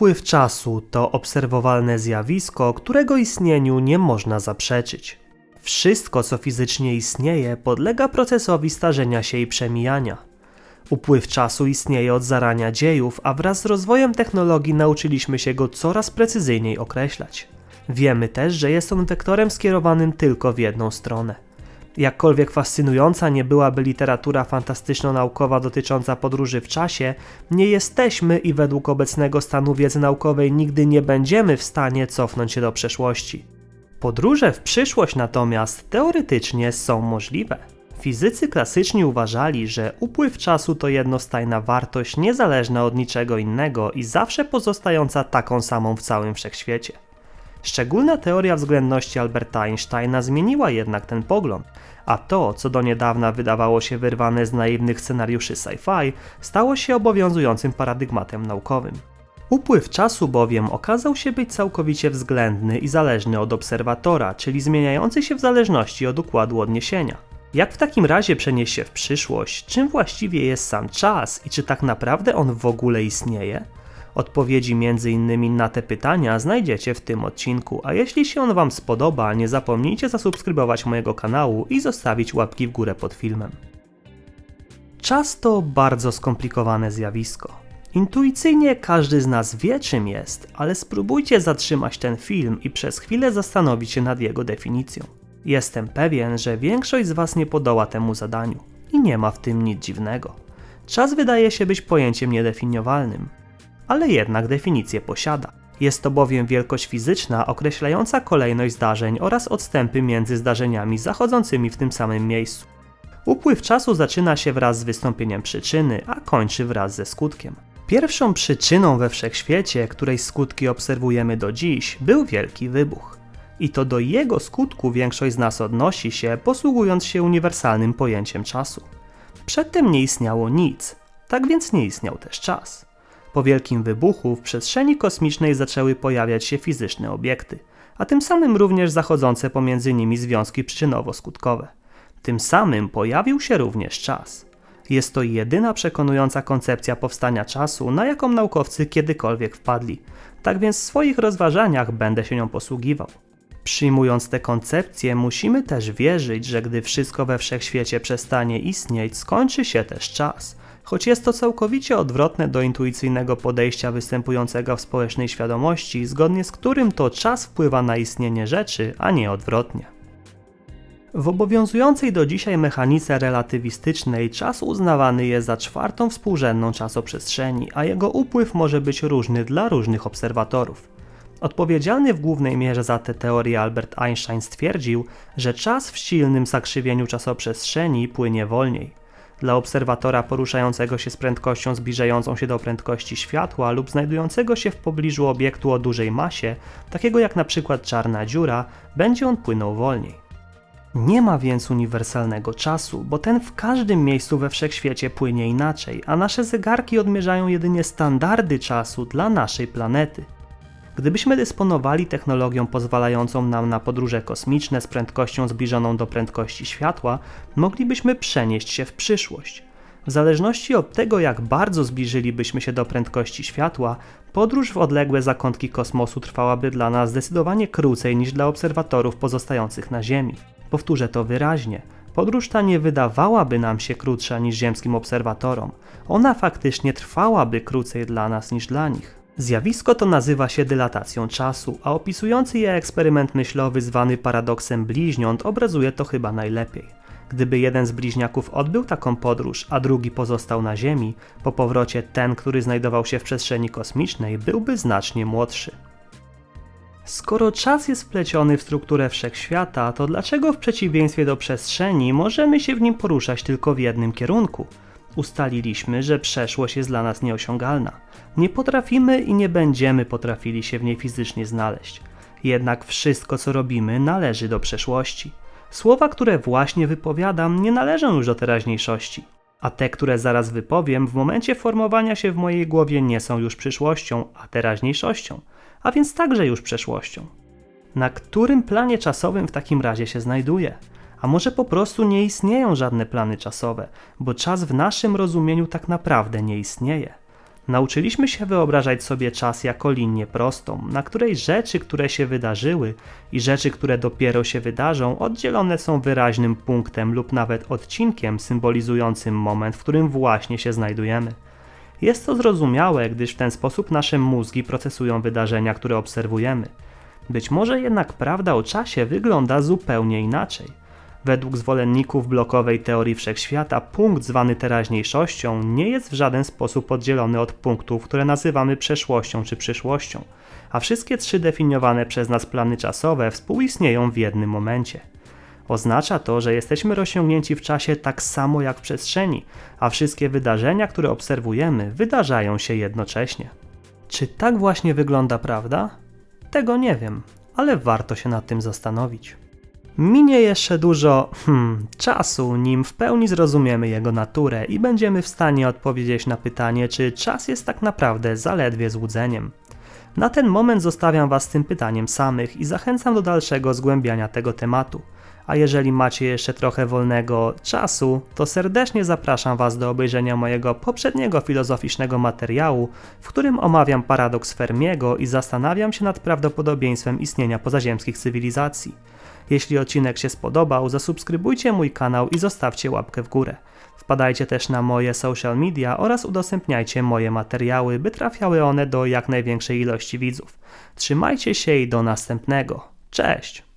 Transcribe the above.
Upływ czasu to obserwowalne zjawisko, którego istnieniu nie można zaprzeczyć. Wszystko, co fizycznie istnieje, podlega procesowi starzenia się i przemijania. Upływ czasu istnieje od zarania dziejów, a wraz z rozwojem technologii nauczyliśmy się go coraz precyzyjniej określać. Wiemy też, że jest on wektorem skierowanym tylko w jedną stronę. Jakkolwiek fascynująca nie byłaby literatura fantastyczno-naukowa dotycząca podróży w czasie, nie jesteśmy i według obecnego stanu wiedzy naukowej nigdy nie będziemy w stanie cofnąć się do przeszłości. Podróże w przyszłość natomiast teoretycznie są możliwe. Fizycy klasyczni uważali, że upływ czasu to jednostajna wartość niezależna od niczego innego i zawsze pozostająca taką samą w całym wszechświecie. Szczególna teoria względności Alberta Einsteina zmieniła jednak ten pogląd, a to, co do niedawna wydawało się wyrwane z naiwnych scenariuszy sci-fi, stało się obowiązującym paradygmatem naukowym. Upływ czasu bowiem okazał się być całkowicie względny i zależny od obserwatora, czyli zmieniający się w zależności od układu odniesienia. Jak w takim razie przenieść się w przyszłość? Czym właściwie jest sam czas i czy tak naprawdę on w ogóle istnieje? Odpowiedzi m.in. na te pytania znajdziecie w tym odcinku, a jeśli się on Wam spodoba, nie zapomnijcie zasubskrybować mojego kanału i zostawić łapki w górę pod filmem. Czas to bardzo skomplikowane zjawisko. Intuicyjnie każdy z nas wie czym jest, ale spróbujcie zatrzymać ten film i przez chwilę zastanowić się nad jego definicją. Jestem pewien, że większość z Was nie podoła temu zadaniu i nie ma w tym nic dziwnego. Czas wydaje się być pojęciem niedefiniowalnym, ale jednak definicję posiada. Jest to bowiem wielkość fizyczna określająca kolejność zdarzeń oraz odstępy między zdarzeniami zachodzącymi w tym samym miejscu. Upływ czasu zaczyna się wraz z wystąpieniem przyczyny, a kończy wraz ze skutkiem. Pierwszą przyczyną we wszechświecie, której skutki obserwujemy do dziś, był wielki wybuch. I to do jego skutku większość z nas odnosi się, posługując się uniwersalnym pojęciem czasu. Przedtem nie istniało nic, tak więc nie istniał też czas. Po wielkim wybuchu w przestrzeni kosmicznej zaczęły pojawiać się fizyczne obiekty, a tym samym również zachodzące pomiędzy nimi związki przyczynowo-skutkowe. Tym samym pojawił się również czas. Jest to jedyna przekonująca koncepcja powstania czasu, na jaką naukowcy kiedykolwiek wpadli, tak więc w swoich rozważaniach będę się nią posługiwał. Przyjmując tę koncepcję, musimy też wierzyć, że gdy wszystko we wszechświecie przestanie istnieć, skończy się też czas, choć jest to całkowicie odwrotne do intuicyjnego podejścia występującego w społecznej świadomości, zgodnie z którym to czas wpływa na istnienie rzeczy, a nie odwrotnie. W obowiązującej do dzisiaj mechanice relatywistycznej czas uznawany jest za czwartą współrzędną czasoprzestrzeni, a jego upływ może być różny dla różnych obserwatorów. Odpowiedzialny w głównej mierze za tę teorię Albert Einstein stwierdził, że czas w silnym zakrzywieniu czasoprzestrzeni płynie wolniej. Dla obserwatora poruszającego się z prędkością zbliżającą się do prędkości światła lub znajdującego się w pobliżu obiektu o dużej masie, takiego jak na przykład czarna dziura, będzie on płynął wolniej. Nie ma więc uniwersalnego czasu, bo ten w każdym miejscu we wszechświecie płynie inaczej, a nasze zegarki odmierzają jedynie standardy czasu dla naszej planety. Gdybyśmy dysponowali technologią pozwalającą nam na podróże kosmiczne z prędkością zbliżoną do prędkości światła, moglibyśmy przenieść się w przyszłość. W zależności od tego, jak bardzo zbliżylibyśmy się do prędkości światła, podróż w odległe zakątki kosmosu trwałaby dla nas zdecydowanie krócej niż dla obserwatorów pozostających na Ziemi. Powtórzę to wyraźnie. Podróż ta nie wydawałaby nam się krótsza niż ziemskim obserwatorom. Ona faktycznie trwałaby krócej dla nas niż dla nich. Zjawisko to nazywa się dylatacją czasu, a opisujący je eksperyment myślowy zwany paradoksem bliźniąt obrazuje to chyba najlepiej. Gdyby jeden z bliźniaków odbył taką podróż, a drugi pozostał na Ziemi, po powrocie ten, który znajdował się w przestrzeni kosmicznej, byłby znacznie młodszy. Skoro czas jest wpleciony w strukturę wszechświata, to dlaczego w przeciwieństwie do przestrzeni możemy się w nim poruszać tylko w jednym kierunku? Ustaliliśmy, że przeszłość jest dla nas nieosiągalna. Nie potrafimy i nie będziemy potrafili się w niej fizycznie znaleźć. Jednak wszystko, co robimy, należy do przeszłości. Słowa, które właśnie wypowiadam, nie należą już do teraźniejszości, a te, które zaraz wypowiem, w momencie formowania się w mojej głowie nie są już przyszłością, a teraźniejszością, a więc także już przeszłością. Na którym planie czasowym w takim razie się znajduje? A może po prostu nie istnieją żadne plany czasowe, bo czas w naszym rozumieniu tak naprawdę nie istnieje. Nauczyliśmy się wyobrażać sobie czas jako linię prostą, na której rzeczy, które się wydarzyły i rzeczy, które dopiero się wydarzą, oddzielone są wyraźnym punktem lub nawet odcinkiem symbolizującym moment, w którym właśnie się znajdujemy. Jest to zrozumiałe, gdyż w ten sposób nasze mózgi procesują wydarzenia, które obserwujemy. Być może jednak prawda o czasie wygląda zupełnie inaczej. Według zwolenników blokowej teorii wszechświata, punkt zwany teraźniejszością nie jest w żaden sposób oddzielony od punktów, które nazywamy przeszłością czy przyszłością, a wszystkie trzy definiowane przez nas plany czasowe współistnieją w jednym momencie. Oznacza to, że jesteśmy rozciągnięci w czasie tak samo jak w przestrzeni, a wszystkie wydarzenia, które obserwujemy, wydarzają się jednocześnie. Czy tak właśnie wygląda prawda? Tego nie wiem, ale warto się nad tym zastanowić. Minie jeszcze dużo hmm, czasu, nim w pełni zrozumiemy jego naturę i będziemy w stanie odpowiedzieć na pytanie, czy czas jest tak naprawdę zaledwie złudzeniem. Na ten moment zostawiam Was z tym pytaniem samych i zachęcam do dalszego zgłębiania tego tematu. A jeżeli macie jeszcze trochę wolnego czasu, to serdecznie zapraszam Was do obejrzenia mojego poprzedniego filozoficznego materiału, w którym omawiam paradoks Fermiego i zastanawiam się nad prawdopodobieństwem istnienia pozaziemskich cywilizacji. Jeśli odcinek się spodobał, zasubskrybujcie mój kanał i zostawcie łapkę w górę. Wpadajcie też na moje social media oraz udostępniajcie moje materiały, by trafiały one do jak największej ilości widzów. Trzymajcie się i do następnego. Cześć!